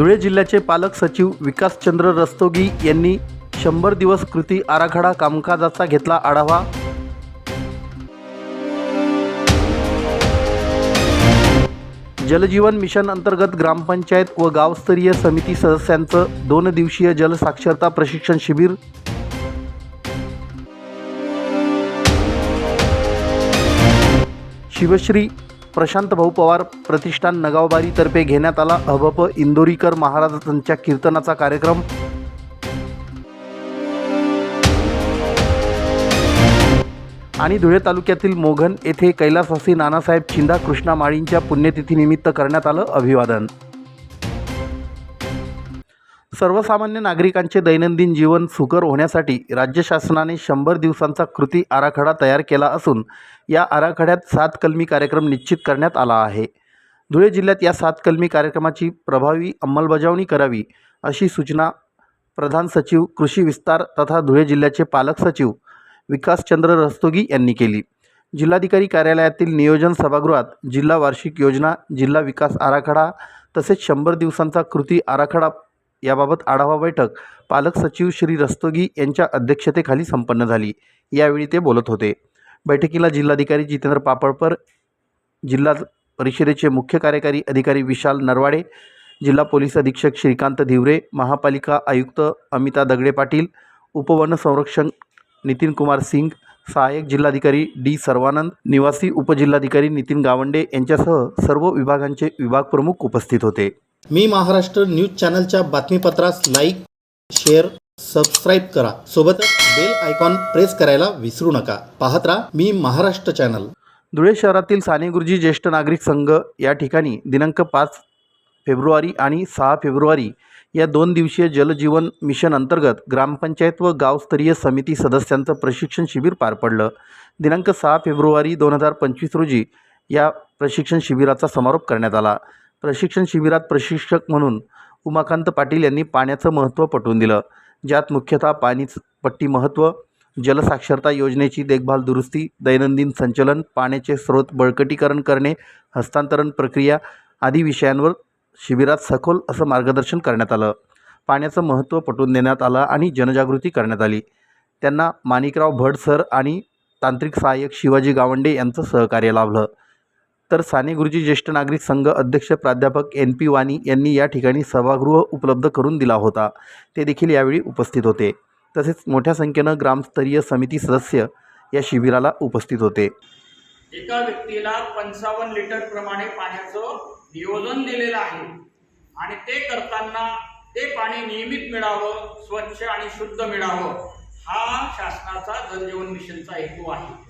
धुळे जिल्ह्याचे पालक सचिव विकासचंद्र रस्तोगी यांनी शंभर दिवस कृती आराखडा कामकाजाचा घेतला आढावा. जलजीवन मिशन अंतर्गत ग्रामपंचायत व गावस्तरीय समिती सदस्यांचं दोन दिवसीय जलसाक्षरता प्रशिक्षण शिबिर. शिवश्री प्रशांत भाऊ पवार प्रतिष्ठान नगावबारीतर्फे घेण्यात आला अभप इंदोरीकर महाराजांच्या कीर्तनाचा कार्यक्रम. आणि धुळे तालुक्यातील मोघन येथे कैलासवासी नानासाहेब चिंदा कृष्णा माळींच्या पुण्यतिथीनिमित्त करण्यात आलं अभिवादन. सर्वसामान्य नागरिकांचे दैनंदिन जीवन सुकर होण्यासाठी राज्य शासनाने शंभर दिवसांचा कृती आराखडा तयार केला असून या आराखड्यात सात कलमी कार्यक्रम निश्चित करण्यात आला आहे. धुळे जिल्ह्यात या सात कलमी कार्यक्रमाची प्रभावी अंमलबजावणी करावी अशी सूचना प्रधान सचिव कृषी विस्तार तथा धुळे जिल्ह्याचे पालक सचिव विकासचंद्र रस्तोगी यांनी केली. जिल्हाधिकारी कार्यालयातील नियोजन सभागृहात जिल्हा वार्षिक योजना जिल्हा विकास आराखडा तसेच शंभर दिवसांचा कृती आराखडा याबाबत आढावा बैठक. पालक सचिव श्री रस्तोगी यांच्या अध्यक्षतेखाली संपन्न झाली. यावेळी ते बोलत होते. बैठकीला जिल्हाधिकारी जितेंद्र पापळकर जिल्हा परिषदेचे मुख्य कार्यकारी अधिकारी विशाल नरवाडे जिल्हा पोलीस अधीक्षक श्रीकांत धिवरे महापालिका आयुक्त अमिता दगडे पाटील उपवन संरक्षण नितीन कुमार सिंग सहाय्यक जिल्हाधिकारी डी सर्वानंद निवासी उपजिल्हाधिकारी नितीन गावंडे यांच्यासह सर्व विभागांचे विभाग प्रमुख उपस्थित होते. मी महाराष्ट्र न्यूज चॅनलच्या बातमीपत्रास लाईक शेअर सबस्क्राईब करा. सोबतच बेल आयकॉन प्रेस करायला विसरू नका. पाहत राहा मी महाराष्ट्र चॅनल. धुळे शहरातील साने गुरुजी ज्येष्ठ नागरिक संघ या ठिकाणी दिनांक पाच फेब्रुवारी आणि सहा फेब्रुवारी या दोन दिवसीय जलजीवन मिशन अंतर्गत ग्रामपंचायत व गावस्तरीय समिती सदस्यांचं प्रशिक्षण शिबिर पार पडलं. दिनांक सहा फेब्रुवारी दोन हजार पंचवीस रोजी या प्रशिक्षण शिबिराचा समारोप करण्यात आला. प्रशिक्षण शिबिरात प्रशिक्षक म्हणून उमाकांत पाटील यांनी पाण्याचं महत्त्व पटवून दिलं. ज्यात मुख्यतः पाणीच पट्टी महत्त्व जलसाक्षरता योजनेची देखभाल दुरुस्ती दैनंदिन संचलन पाण्याचे स्रोत बळकटीकरण करणे हस्तांतरण प्रक्रिया आदी विषयांवर शिबिरात सखोल असं मार्गदर्शन करण्यात आलं. पाण्याचं महत्त्व पटवून देण्यात आलं आणि जनजागृती करण्यात आली. त्यांना माणिकराव भट सर आणि तांत्रिक सहाय्यक शिवाजी गावंडे यांचं सहकार्य लाभलं. तर साने गुरुजी ज्येष्ठ नागरिक संघ अध्यक्ष प्राध्यापक एन पी वाणी यांनी या ठिकाणी सभागृह उपलब्ध करून दिला होता. ते देखील यावेळी उपस्थित होते. तसेच मोठ्या संख्येनं ग्रामस्तरीय समिती सदस्य या शिबिराला उपस्थित होते. एका व्यक्तीला पंचावन्न लिटर प्रमाणे पाण्याचं नियोजन दिलेलं आहे. आणि ते करताना ते पाणी नियमित मिळावं स्वच्छ आणि शुद्ध मिळावं हा शासनाचा जलजीवन मिशनचा हेतू आहे.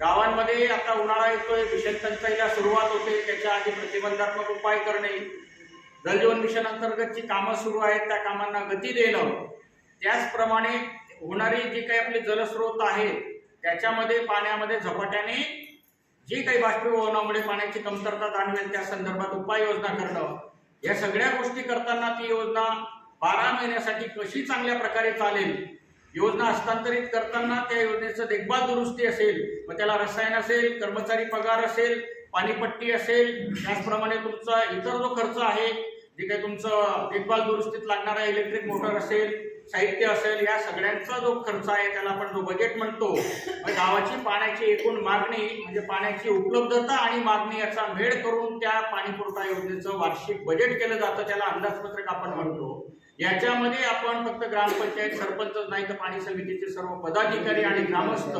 गावांमध्ये आता उन्हाळा येतोय मिशन टंचाईला सुरुवात होते. त्याच्या आधी प्रतिबंधात्मक उपाय करणे. जलजीवन मिशन अंतर्गतची कामं सुरू आहेत त्या कामांना गती देणं. त्याचप्रमाणे होणारी जी काही आपली जलस्रोत आहेत त्याच्यामध्ये पाण्यामध्ये झपाट्याने जी काही बाष्पीभवनामुळे पाण्याची कमतरता जाणवेल त्या संदर्भात उपाययोजना करणं. या सगळ्या गोष्टी करताना ती योजना बारा महिन्यासाठी कशी चांगल्या प्रकारे चालेल योजना हस्तांतरित करताना त्या योजनेचं देखभाल दुरुस्ती असेल मग त्याला रसायन असेल कर्मचारी पगार असेल पाणीपट्टी असेल त्याचप्रमाणे तुमचा इतर जो खर्च आहे जे काही तुमचं देखभाल दुरुस्तीत लागणारा इलेक्ट्रिक मोटर असेल साहित्य असेल या सगळ्यांचा जो खर्च आहे त्याला आपण जो बजेट म्हणतो मग गावाची पाण्याची एकूण मागणी म्हणजे पाण्याची उपलब्धता आणि मागणी याचा मेळ करून त्या पाणी पुरवठा योजनेचं वार्षिक बजेट केलं जातं त्याला अंदाजपत्रक आपण म्हणतो. याच्यामध्ये आपण फक्त ग्रामपंचायत सरपंचच नाही तर पाणी समितीचे सर्व पदाधिकारी आणि ग्रामस्थ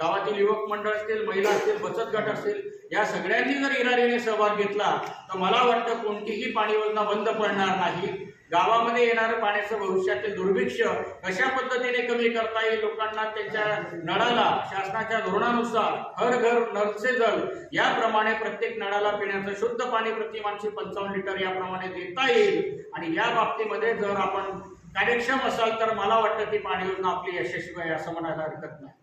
गावातील युवक मंडळ असतील महिला असतील बचत गट असतील या सगळ्यांनी जर इरादीने सहभाग घेतला तर मला वाटतं कोणतीही पाणी योजना बंद पडणार नाही. गावामध्ये येणारं पाण्याचं भविष्यातील दुर्भिक्ष कशा पद्धतीने कमी करता येईल लोकांना त्यांच्या नळाला शासनाच्या धोरणानुसार हर घर नरचे जल याप्रमाणे प्रत्येक नळाला पिण्याचं शुद्ध पाणी प्रति माणशी पंचावन्न लिटर याप्रमाणे देता येईल. आणि या बाबतीमध्ये जर आपण कार्यक्षम असाल तर मला वाटतं की पाणी योजना आपली यशस्वी आहे असं म्हणायला हरकत नाही.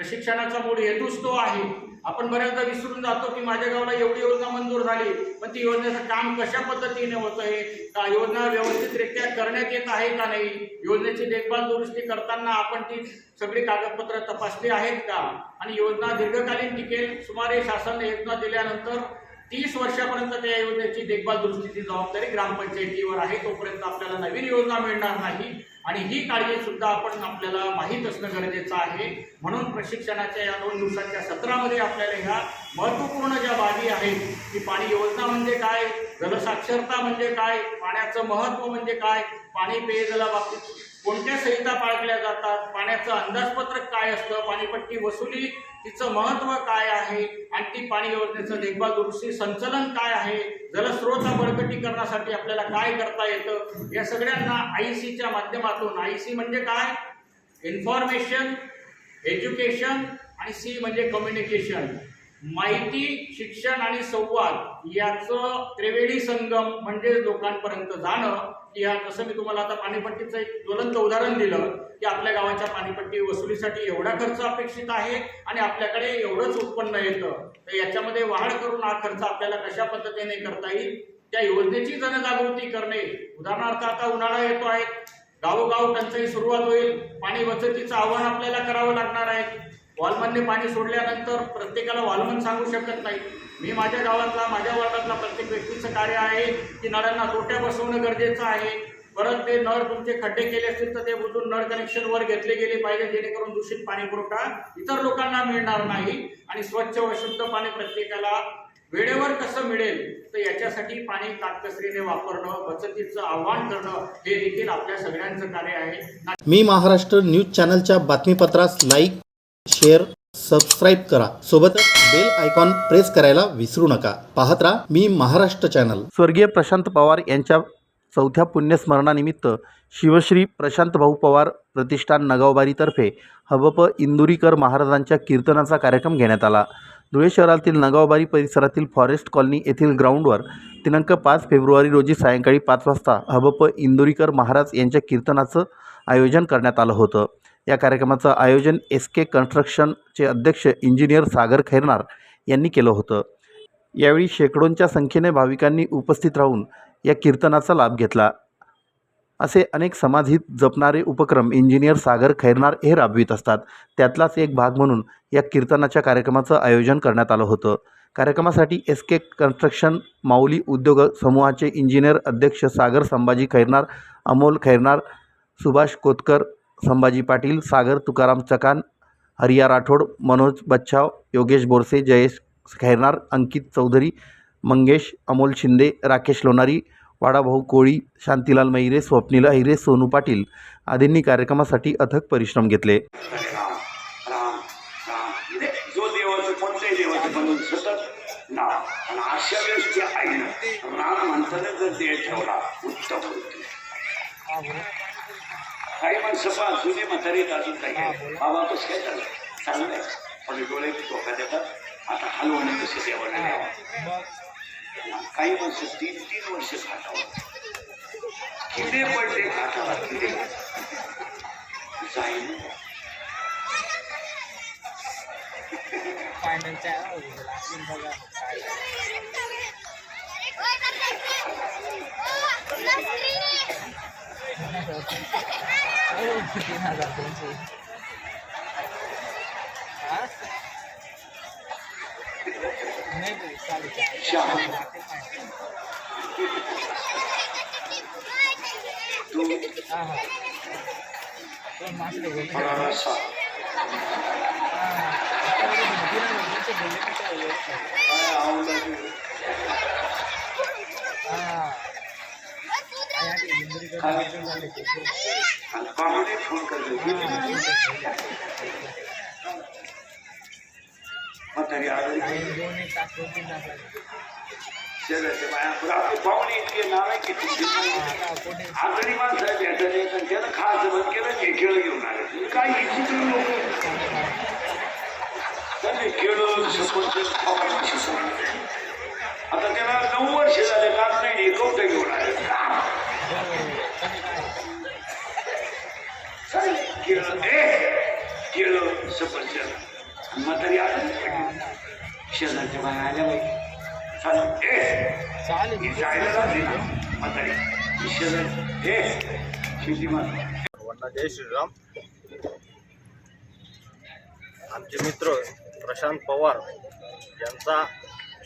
प्रशिक्षणाचा मूळ हेतूच तो आहे. आपण बऱ्याचदा विसरून जातो की माझ्या गावाला एवढी योजना मंजूर झाली पण ती योजनेचं काम कशा पद्धतीने होत आहे का योजना व्यवस्थितरित्या करण्यात येत आहे का नाही? योजनेची देखभाल दुरुस्ती करताना आपण ती सगळी कागदपत्र तपासली आहेत का? आणि योजना दीर्घकालीन टिकेल सुमारे शासन योजना दिल्यानंतर तीस वर्षापर्यंत त्या योजनेची देखभाल दुरुस्तीची जबाबदारी ग्रामपंचायतीवर आहे तोपर्यंत आपल्याला नवीन योजना मिळणार नाही. आणि ही काळजी सुद्धा आपण आपल्याला माहीत असणं गरजेचं आहे. म्हणून प्रशिक्षणाच्या या दोन दिवसांच्या सत्रामध्ये आपल्याला ह्या महत्त्वपूर्ण ज्या बाबी आहेत की पाणी योजना म्हणजे काय जलसाक्षरता म्हणजे काय पाण्याचं महत्त्व म्हणजे काय पाणी पेयजलाबाबतीत कोणत्या संहिता पाळल्या जातात? पाण्याचं अंदाजपत्रक काय असतं? पाणीपट्टी वसुली तिचं महत्त्व काय आहे? आणि ती पाणी योजनेचं देखभाल दुरुस्ती संचलन काय आहे? जलस्रोता बळकटीकरणासाठी आपल्याला काय करता येतं? या सगळ्यांना आय सीच्या माध्यमातून. आय सी म्हणजे काय? इन्फॉर्मेशन एज्युकेशन आणि सी म्हणजे कम्युनिकेशन. माहिती शिक्षण आणि संवाद याचं त्रिवेणी संगम म्हणजे लोकांपर्यंत जाणं की ह्या जसं मी तुम्हाला आता पाणीपट्टीचं एक ज्वलंत उदाहरण दिलं की आपल्या गावाच्या पाणीपट्टी वसुलीसाठी एवढा खर्च अपेक्षित आहे आणि आपल्याकडे एवढंच उत्पन्न येतं तर याच्यामध्ये वाढ करून हा खर्च आपल्याला कशा पद्धतीने करता येईल त्या योजनेची जनजागृती करणे. उदाहरणार्थ आता उन्हाळा येतो आहे गावोगाव टंचाई सुरुवात होईल पाणी बचतीचं आव्हान आपल्याला करावं लागणार आहे. वॉलमनने पाणी सोडल्यानंतर प्रत्येकाला वॉलमन सांगू शकत नाही. मी माझ्या गावातला माझ्या वार्डातला प्रत्येक व्यक्तीचं कार्य आहे की नळांना तोट्या बसवणं गरजेचं आहे. परत ते नळ तुमचे खड्डे केले असतील तर ते बुजून नळ कनेक्शन वर घेतले गेले पाहिजे जेणेकरून दूषित पाणी पुरवठा इतर लोकांना मिळणार नाही. आणि स्वच्छ व शुद्ध पाणी प्रत्येकाला वेळेवर कसं मिळेल तर याच्यासाठी पाणी काटकसरीने वापरणं बचतीचं आव्हान करणं हे देखील आपल्या सगळ्यांचं कार्य आहे. मी महाराष्ट्र न्यूज चॅनलच्या बातमीपत्रास लाईक शेअर सबस्क्राईब करा. सोबतच बेल आयकॉन प्रेस करायला विसरू नका. पाहत राहा मी महाराष्ट्र चॅनल स्वर्गीय प्रशांत पवार यांच्या चौथ्या पुण्यस्मरणानिमित्त शिवश्री प्रशांत भाऊ पवार प्रतिष्ठान नगावबारीतर्फे हबप इंदुरीकर महाराजांच्या कीर्तनाचा कार्यक्रम घेण्यात आला. धुळे शहरातील नगावबारी परिसरातील फॉरेस्ट कॉलनी येथील ग्राउंडवर दिनांक पाच फेब्रुवारी रोजी सायंकाळी पाच वाजता हबप इंदुरीकर महाराज यांच्या कीर्तनाचं आयोजन करण्यात आलं होतं. या कार्यक्रमाचं आयोजन एस के कन्स्ट्रक्शनचे अध्यक्ष इंजिनियर सागर खैरनार यांनी केलं होतं. यावेळी शेकडोंच्या संख्येने भाविकांनी उपस्थित राहून या कीर्तनाचा लाभ घेतला. असे अनेक समाजहित जपणारे उपक्रम इंजिनियर सागर खैरनार हे राबवित असतात. त्यातलाच एक भाग म्हणून या कीर्तनाच्या कार्यक्रमाचं आयोजन करण्यात आलं होतं. कार्यक्रमासाठी एस के कन्स्ट्रक्शन माऊली उद्योग समूहाचे इंजिनियर अध्यक्ष सागर संभाजी खैरनार अमोल खैरनार सुभाष कोतकर संभाजी पाटील सागर तुकाराम चकान हरिया राठोड मनोज बच्छाव योगेश बोरसे जयेश खैरनार अंकित चौधरी मंगेश अमोल शिंदे राकेश लोणारी वाडाभाऊ कोळी शांतीलाल मैरे स्वप्नील अहिरे सोनू पाटील आदींनी कार्यक्रमासाठी अथक परिश्रम घेतले राम काही माणसं पहा जुने म्हातारी अजून काही. आहे. बाबा कसं काय चाललं चांगलं आहे. पण डोळे धोका देतात. आता हलवणे कसे देवाने द्यावा काही माणसं तीन तीन वर्ष खाटावर. किडे पडले खाटावर किडे. जाईल शहा तू थोडा रस्सा काय आवडलं ते? काय? आणि पाहुणे फोन करले म्हातारी आजारी शेजारच्या बाया बरं आपले पाहुणे इतके नाव किती आजारी माणसं आहे भेटायला येतात त्यानं खायचं बंद केलं हे खेळ घेऊन आले तुम्ही काय विचित्र लोक त्यांनी केळं सफरचंद खाऊन शिकवलं. आता त्याला नऊ वर्ष झाले काम नाही हे कवटं घेऊन आले केळं ए केळं सफरचंद म्हातारी शेजारच्या आल्या बाई ए जायला लागली ना म्हातारी शेजार ए शेती माता जय श्रीराम. आमचे मित्र प्रशांत पवार यांचा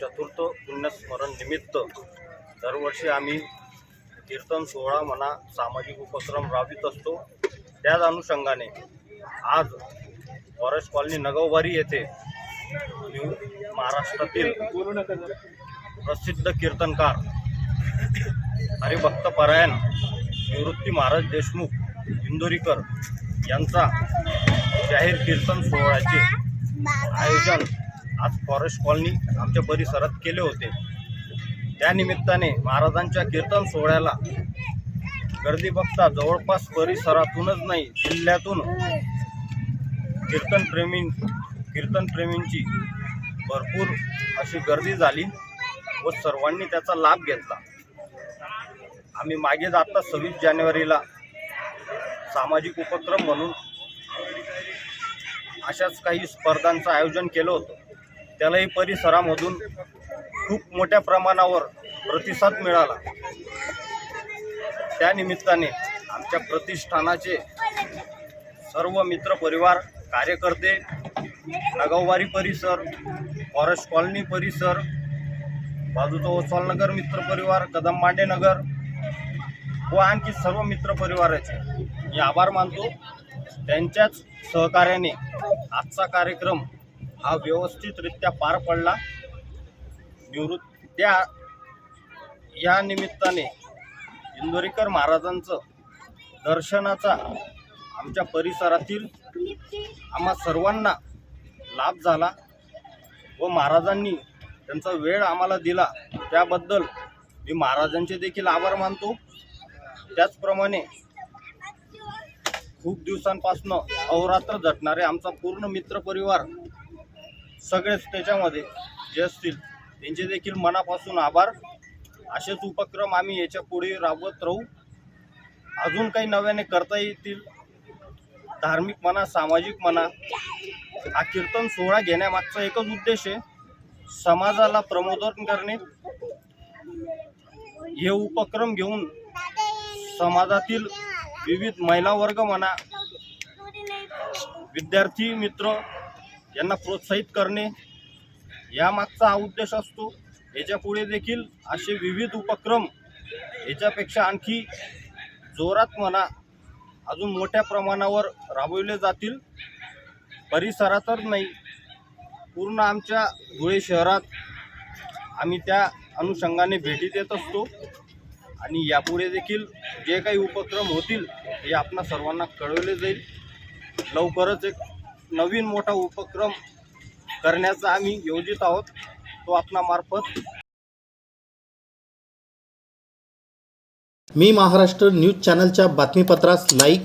चतुर्थ पुण्यस्मरण निमित्त दरवर्षी आम्ही कीर्तन सोहळा म्हणा सामाजिक उपक्रम राबवित असतो त्याच अनुषंगाने आज फॉरेस्ट कॉलनी नगववारी येथे न्यू महाराष्ट्रातील प्रसिद्ध कीर्तनकार हरिभक्त परायण निवृत्ती महाराज देशमुख इंदोरीकर यांचा जाहीर कीर्तन सोहळ्याचे आयोजन आज फॉरेस्ट कॉलनी आमच्या परिसरात केले होते. त्यानिमित्ताने महाराजांच्या कीर्तन सोहळ्याला गर्दी बघता जवळपास परिसरातूनच नाही जिल्ह्यातून कीर्तनप्रेमी कीर्तनप्रेमींची भरपूर अशी गर्दी झाली व सर्वांनी त्याचा लाभ घेतला. आम्ही मागे जाता सव्वीस जानेवारीला सामाजिक उपक्रम म्हणून अशाच काही स्पर्धांचं आयोजन केलं होतं. त्यालाही परिसरामधून खूप मोठ्या प्रमाणावर प्रतिसाद मिळाला. त्यानिमित्ताने आमच्या प्रतिष्ठानाचे सर्व मित्रपरिवार कार्यकर्ते नगाववारी परिसर फॉरेस्ट कॉलनी परिसर बाजूचा ओसवालनगर मित्रपरिवार कदम मांडेनगर व आणखी सर्व मित्रपरिवाराचे मी आभार मानतो. त्यांच्याच सहकार्याने आजचा कार्यक्रम हा व्यवस्थितरित्या पार पडला. निवृत्त त्या या निमित्ताने इंदोरीकर महाराजांचं दर्शनाचा आमच्या परिसरातील आम्हा सर्वांना लाभ झाला व महाराजांनी त्यांचा वेळ आम्हाला दिला. त्याबद्दल मी महाराजांचे देखील आभार मानतो. त्याचप्रमाणे खूप दिवसांपासून अहोरात्र झटणारे आमचा पूर्ण मित्रपरिवार सगळेच त्याच्यामध्ये जे असतील. त्यांचे देखील मनापासून आभार. असेच उपक्रम आम्ही याच्यापुढे राबवत राहू. अजून काही नव्याने करता येतील. धार्मिक म्हणा सामाजिक म्हणा हा कीर्तन सोहळा घेण्यामागचा एकच उद्देश आहे समाजाला प्रमोदन करणे. हे उपक्रम घेऊन समाजातील विविध महिला वर्ग म्हणा विद्यार्थी मित्र यांना प्रोत्साहित करणे. यामागचा हा उद्देश असतो. याच्यापुढे देखील असे विविध उपक्रम याच्यापेक्षा आणखी जोरात म्हणा अजून मोठ्या प्रमाणावर राबवले जातील. परिसरातच नाही पूर्ण आमच्या धुळे शहरात आम्ही त्या अनुषंगाने भेटी देत असतो. आणि यापुढे देखील जे काही उपक्रम होतील हे आपणा सर्वांना कळवले जाईल. लवकरच एक नवीन मोठा उपक्रम करण्याचा आम्ही योजित आहोत. तो आपणामार्फत मी महाराष्ट्र न्यूज चॅनलच्या बातमीपत्रास लाईक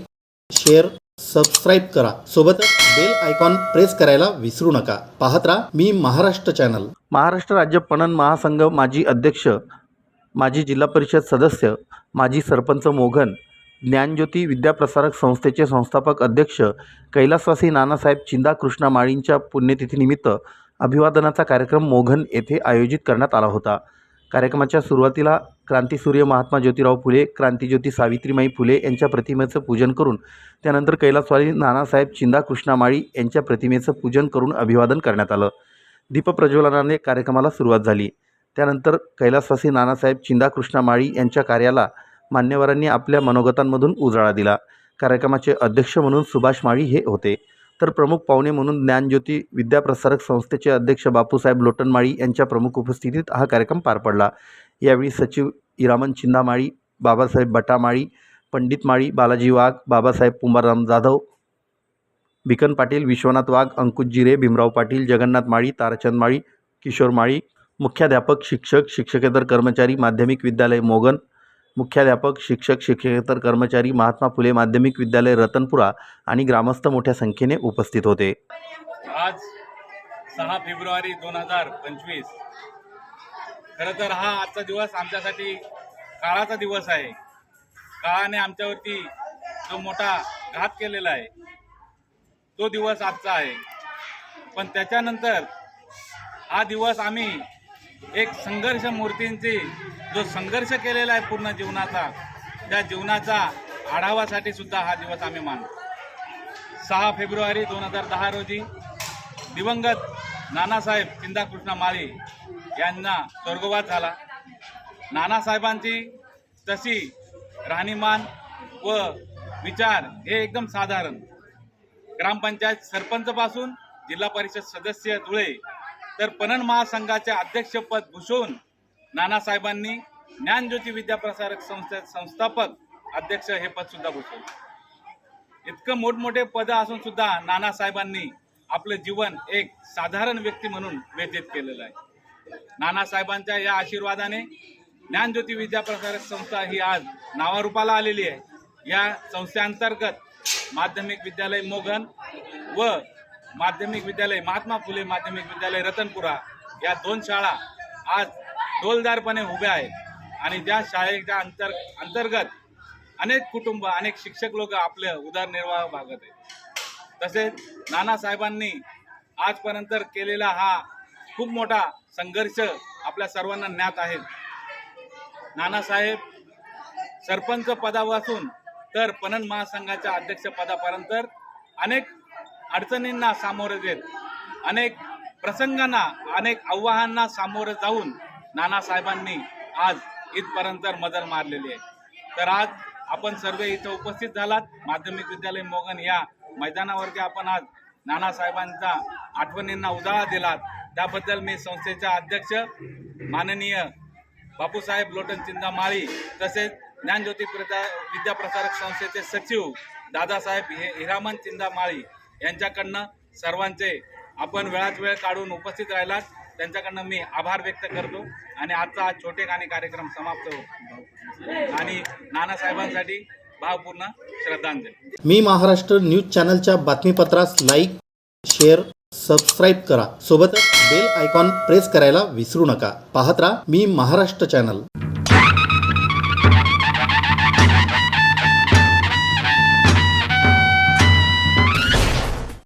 शेअर सबस्क्राईब करा. सोबतच बेल आयकॉन प्रेस करायला विसरू नका. पाहत राहा मी महाराष्ट्र चॅनल. महाराष्ट्र राज्य पणन महासंघ माजी अध्यक्ष माजी जिल्हा परिषद सदस्य माजी सरपंच मोघन ज्ञानज्योती विद्याप्रसारक संस्थेचे संस्थापक अध्यक्ष कैलासवासी नानासाहेब चिंदा कृष्णा माळींच्या पुण्यतिथीनिमित्त अभिवादनाचा कार्यक्रम मोघन येथे आयोजित करण्यात आला होता. कार्यक्रमाच्या सुरुवातीला क्रांतीसूर्य महात्मा ज्योतिराव फुले क्रांतीज्योती सावित्रीमाई फुले यांच्या प्रतिमेचं पूजन करून त्यानंतर कैलासवासी नानासाहेब चिंदा कृष्णा माळी यांच्या प्रतिमेचं पूजन करून अभिवादन करण्यात आलं. दीपप्रज्वलनाने कार्यक्रमाला सुरुवात झाली. त्यानंतर कैलासवासी नानासाहेब चिंदा कृष्णा माळी यांच्या कार्याला मान्यवरांनी आपल्या मनोगतांमधून उजाळा दिला. कार्यक्रमाचे अध्यक्ष म्हणून सुभाष माळी हे होते. तर प्रमुख पाहुणे म्हणून ज्ञानज्योती विद्याप्रसारक संस्थेचे अध्यक्ष बापूसाहेब लोटनमाळी यांच्या प्रमुख उपस्थितीत हा कार्यक्रम पार पडला. यावेळी सचिव इरामन चिंदामाळी बाबासाहेब बटामाळी पंडित माळी बालाजी वाघ बाबासाहेब पुंबाराम जाधव भिकन पाटील विश्वनाथ वाघ अंकुश जिरे भीमराव पाटील जगन्नाथ माळी ताराचंद माळी किशोर माळी मुख्याध्यापक शिक्षक शिक्षकेतर कर्मचारी माध्यमिक विद्यालय मोगन मुख्याध्यापक शिक्षक शिक्षकेतर कर्मचारी महात्मा फुले माध्यमिक विद्यालय रतनपुरा आणि ग्रामस्थ मोठ्या संख्येने उपस्थित होते. आज सहा फेब्रुवारी दोन हजार पंचवीस. खरं तर हा आजचा दिवस आमच्यासाठी काळाचा दिवस आहे. काळाने आमच्यावरती जो मोठा घात केलेला आहे तो दिवस आजचा आहे. पण त्याच्यानंतर हा दिवस आम्ही एक संघर्ष मूर्तींची जो संघर्ष केलेला आहे पूर्ण जीवनाचा त्या जीवनाचा आढावासाठी सुद्धा हा दिवस आम्ही मानतो. सहा फेब्रुवारी दोन हजार दहा रोजी दिवंगत नानासाहेब चिंदाकृष्ण माळी यांना स्वर्गवास झाला. नानासाहेबांची तशी राहणीमान व विचार हे एकदम साधारण. ग्रामपंचायत सरपंचपासून जिल्हा परिषद सदस्य धुळे तर पणन महासंघाचे अध्यक्षपद भूषवून नानासाहेबांनी ज्ञानज्योती विद्याप्रसारक संस्थे संस्थापक अध्यक्ष हे पद सुद्धा भूषवले. इतकं मोठमोठे पद असून सुद्धा नानासाहेबांनी आपलं जीवन एक साधारण व्यक्ती म्हणून व्यतीत केलेलं आहे. नानासाहेबांच्या या आशीर्वादाने ज्ञानज्योती विद्याप्रसारक संस्था ही आज नावारूपाला आलेली आहे. या संस्थेअंतर्गत माध्यमिक विद्यालय मोगन व माध्यमिक विद्यालय महात्मा फुले माध्यमिक विद्यालय रतनपुरा या दोन शाळा आज डोलदारपणे उभे आहेत आणि ज्या शाळेच्या अंतर अंतर्गत अनेक कुटुंब अनेक शिक्षक लोक आपलं उदरनिर्वाह भागत आहेत. तसेच नानासाहेबांनी आजपर्यंत केलेला हा खूप मोठा संघर्ष आपल्या सर्वांना ज्ञात आहे. नानासाहेब सरपंच पदापासून तर पणन महासंघाच्या अध्यक्षपदापर्यंत अनेक अडचणींना सामोरे देत अनेक प्रसंगांना अनेक आव्हानांना सामोरे जाऊन नानासाहेबांनी आज इथपर्यंत मदर मारलेली आहे. तर आज आपण सर्व इथं उपस्थित झालात. माध्यमिक विद्यालय मोगन या मैदानावरती आपण आज नानासाहेबांच्या आठवणींना उजाळा दिलात. त्याबद्दल मी संस्थेचा अध्यक्ष माननीय बापूसाहेब लोटन चिंदामाळी तसेच ज्ञानज्योती प्रदा विद्याप्रसारक संस्थेचे सचिव दादासाहेब हे हिरामन चिंदामाळी यांच्याकडनं सर्वांचे आपण वेळात वेळ काढून उपस्थित राहिलात. त्यांच्याकडनं मी आभार व्यक्त करतो आणि आजचा आज छोटे गाणे कार्यक्रम समाप्त होतो. आणि नानासाहेबांसाठी भावपूर्ण श्रद्धांजली. मी महाराष्ट्र न्यूज चॅनलच्या बातमीपत्रास लाईक शेअर सबस्क्राईब करा. सोबतच बेल आयकॉन प्रेस करायला विसरू नका. पाहत राहा मी महाराष्ट्र चॅनल.